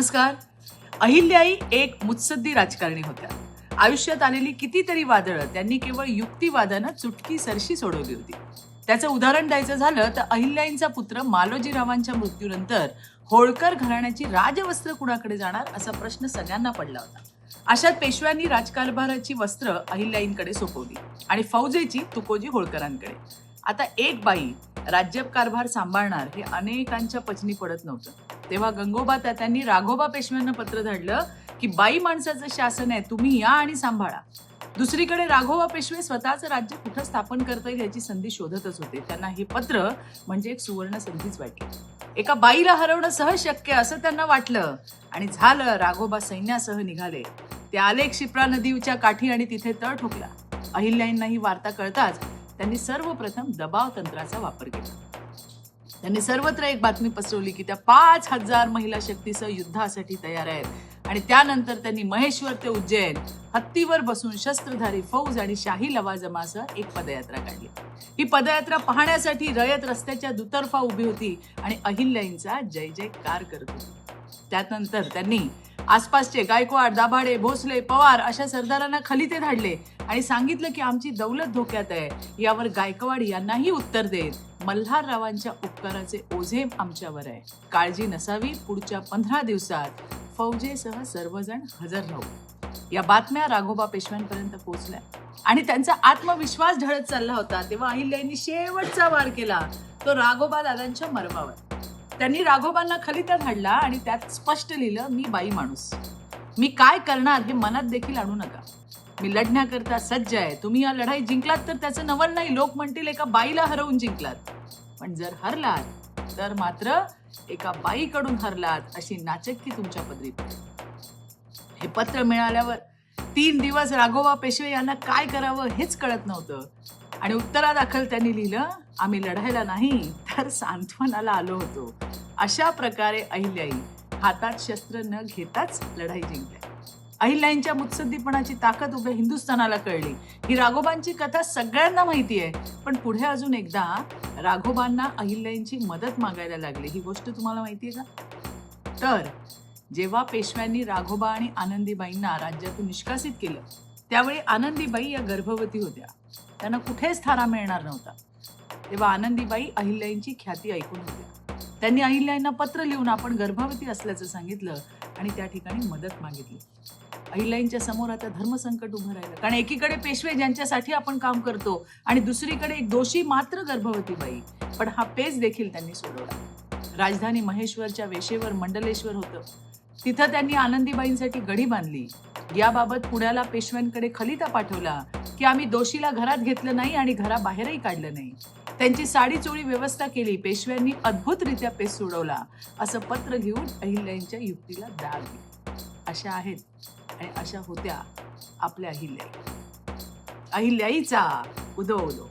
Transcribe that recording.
नमस्कार. अहिल्याई एक मुत्सद्दी राजकारणी होत्या. आयुष्यात आलेली कितीतरी वादळं त्यांनी केवळ युक्तिवादानं चुटकी सरशी सोडवली होती. त्याचं उदाहरण द्यायचं झालं तर अहिल्याईंचा पुत्र मालोजीरावांच्या मृत्यूनंतर होळकर घराण्याची राजवस्त्र कुणाकडे जाणार असा प्रश्न सगळ्यांना पडला होता. अशात पेशव्यांनी राजकारभाराची वस्त्र अहिल्याईंकडे सोपवली आणि फौजेची तुकोजी होळकरांकडे. आता एक बाई राज्यकारभार सांभाळणार हे अनेकांच्या पचनी पडत नव्हतं. तेव्हा गंगोबा तात्यांनी राघोबा पेशव्यांना पत्र धाडलं की बाई माणसाचं शासन आहे तुम्ही या आणि सांभाळा. दुसरीकडे राघोबा पेशवे स्वतःचं राज्य कुठं स्थापन करता येईल याची संधी शोधतच होते. त्यांना हे पत्र म्हणजे एक सुवर्ण संधीच वाटली. एका बाईला हरवणं सहज शक्य असं त्यांना वाटलं आणि झालं राघोबा सैन्यासह निघाले. ते आले क्षिप्रा नदीच्या काठी आणि तिथे तळ ठोकला. अहिल्याईंना ही वार्ता कळताच त्यांनी सर्वप्रथम दबाव तंत्राचा वापर केला. त्यांनी सर्वत्र एक बातमी पसरवली की त्या पाच हजार महिला शक्तीसह युद्धासाठी तयार आहेत. आणि त्यानंतर त्यांनी महेश्वर ते उज्जैन हत्तीवर बसून शस्त्रधारी फौज आणि शाही लवाजमासह एक पदयात्रा काढली. ही पदयात्रा पाहण्यासाठी रयत रस्त्याच्या दुतर्फा उभी होती आणि अहिल्याईंचा जय जयकार करत होती. त्यानंतर त्यांनी आसपासचे गायकवाड दाभाडे भोसले पवार अशा सरदारांना खलिते धाडले आणि सांगितलं की आमची दौलत धोक्यात आहे. यावर गायकवाड यांनाही उत्तर देत मल्हाररावांच्या उपकाराचे ओझे आमच्यावर आहे. काळजी नसावी पुढच्या पंधरा दिवसात. फौजेसह सर्वजण हजर राहू. या बातम्या राघोबा पेशव्यांपर्यंत पोहोचल्या. आणि त्यांचा आत्मविश्वास ढळत चालला होता तेव्हा अहिल्यांनी शेवटचा वार केला. तो राघोबा दादांच्या मर्मावर. त्यांनी राघोबांना खलिता धाडला आणि त्यात स्पष्ट लिहिलं मी बाई माणूस. मी काय करणार हे मनात देखील आणू नका. मी लढण्याकरता सज्ज आहे. तुम्ही या लढाई जिंकलात तर त्याचं नवल नाही. लोक म्हणतील एका बाईला हरवून जिंकलात. पण जर हरलात तर मात्र एका बाईकडून हरलात अशी नाचक्की तुमच्या पदरी हे पत्र मिळाल्यावर तीन दिवस राघोबा पेशवे यांना काय करावं हेच कळत नव्हतं. आणि उत्तरादाखल त्यांनी लिहिलं आम्ही लढायला नाही तर सांत्वनाला आलो होतो. अशा प्रकारे अहिल्याई हातात शस्त्र न घेताच लढाई जिंकल्या. अहिल्याईंच्या मुत्सद्दीपणाची ताकद उभ्या हिंदुस्थानाला कळली. ही राघोबांची कथा सगळ्यांना माहिती आहे पण पुढे अजून एकदा राघोबांना अहिल्याईंची मदत मागायला लागली. ही गोष्ट तुम्हाला माहिती आहे का? तर जेव्हा पेशव्यांनी राघोबा आणि आनंदीबाईंना राज्यातून निष्कासित केलं त्यावेळी आनंदीबाई या गर्भवती होत्या. त्यांना कुठेच थारा मिळणार नव्हता. तेव्हा आनंदीबाई अहिल्याईंची ख्याती ऐकून होत्या त्यांनी अहिल्याईंना पत्र लिहून आपण गर्भवती असल्याचं सांगितलं आणि त्या ठिकाणी मदत मागितली. अहिल्याईंच्या समोर आता धर्मसंकट उभं राहिलं. कारण एकीकडे पेशवे ज्यांच्यासाठी आपण काम करतो आणि दुसरीकडे एक दोषी मात्र गर्भवती बाई. पण हा पेच देखील त्यांनी सोडवला. राजधानी महेश्वरच्या वेशेवर मंडलेश्वर होतं. तिथं त्यांनी आनंदीबाईंसाठी गढी बांधली. याबाबत पुण्याला पेशव्यांकडे खलिता पाठवला की आम्ही दोषीला घरात घेतलं नाही आणि घराबाहेरही काढलं नाही. त्यांची साडी चोळी व्यवस्था केली. पेशव्यांनी अद्भुतरित्या पेश सोडवला असं पत्र घेऊन अहिल्याईंच्या युक्तीला दाग दिली. अशा आहेत आणि अशा होत्या आपल्या अहिल्याई. अहिल्याईचा उदो उदो